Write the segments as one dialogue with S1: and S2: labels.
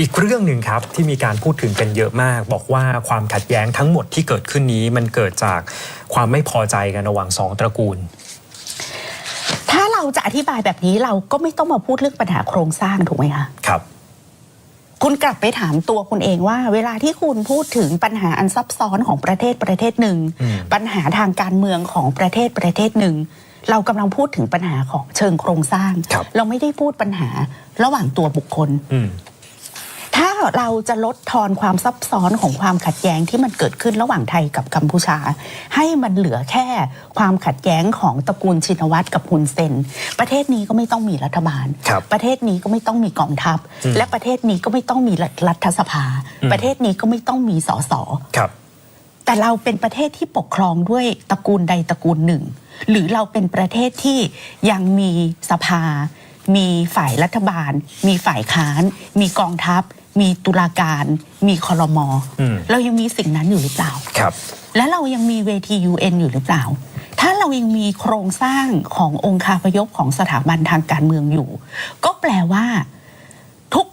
S1: อีกเรื่องหนึ่งครับที่มีการพูดถึงกันเยอะมาก บอกว่าความขัดแย้งทั้งหมดที่เกิดขึ้นนี้มันเกิดจากความไม่พอใจกันระหว่างสองตระกูล
S2: ถ้าเราจะอธิบายแบบนี้เราก็ไม่ต้องมาพูดเรื่องปัญหาโครงสร้างถูกไหมคะ
S1: ครับ
S2: คุณกลับไปถามตัวคุณเองว่า เวลาที่คุณพูดถึงปัญหาอันซับซ้อนของประเทศประเทศหนึ่ง
S1: อืม
S2: ปัญหาทางการเมืองของประเทศประเทศหนึ่งเรากำลังพูดถึงปัญหาของเชิงโครงสร้าง
S1: ครับ
S2: เราไม่ได้พูดปัญหาระหว่างตัวบุคคล
S1: อืม
S2: ถ้า เราจะลดทอนความซับซ้อนของความขัดแย้งที่มันเกิดขึ้นระหว่างไทยกับกัมพูชา ให้มันเหลือแค่ความขัดแย้งของตระกูลชินวัตรกับฮุนเซน ประเทศนี้ก็ไม่ต้องมีรัฐบาล
S1: ครับ
S2: ประเทศนี้ก็ไม่ต้องมีกองทัพ
S1: อืม
S2: และประเทศนี้ก็ไม่ต้องมีรัฐสภา
S1: อืม
S2: ประเทศนี้ก็ไม่ต้องมีสส
S1: ครับ
S2: แต่เราเป็นประเทศที่ปกครองด้วยตระกูลใดตระกูลหนึ่ง หรือเราเป็นประเทศที่ยังมีสภามีฝ่ายรัฐบาล มีฝ่ายค้าน มีกองทัพ มีตุลาการมีคอรมอ
S1: อืม
S2: เรายังมีสิ่งนั้นอยู่หรือเปล่า
S1: ครับ
S2: และเรายังมีเวที UN อยู่หรือเปล่า ถ้าเรายังมีโครงสร้างขององค์คาพยพของสถาบันทางการเมืองอยู่ ก็แปลว่า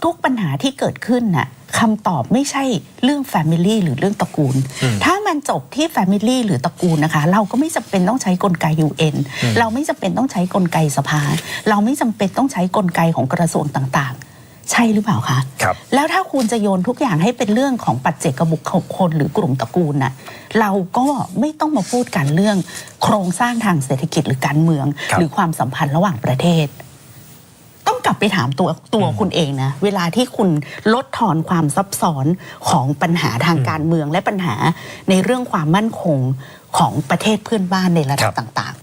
S2: ทุกๆปัญหาที่เกิดขึ้นน่ะคำตอบไม่ใช่เรื่อง Family หรือเรื่องตระกูล
S1: อืม
S2: ถ้ามันจบที่ Family หรือตระกูลนะคะ เราก็ไม่จำเป็นต้องใช้กลไก UN
S1: อืม
S2: เราไม่จำเป็นต้องใช้กลไกสภา เราไม่จำเป็นต้องใช้กลไกของกระทรวงต่างๆ ใช่หรือเปล่าคะ
S1: ครับ
S2: แล้วถ้าคุณจะโยนทุกอย่างให้เป็นเรื่องของปัจเจกบุคคลหรือกลุ่มตระกูลน่ะเราก็ไม่ต้องมาพูดกันเรื่องโครงสร้างทางเศรษฐกิจหรือการเมือง
S1: ครับ
S2: หรือความสัมพันธ์ระหว่างประเทศ ต้องกลับไปถามตัวตัวคุณเองนะ เวลาที่คุณลดทอนความซับซ้อนของปัญหาทางการเมืองและปัญหาในเรื่องความมั่นคงของประเทศเพื่อนบ้านในระดับต่าง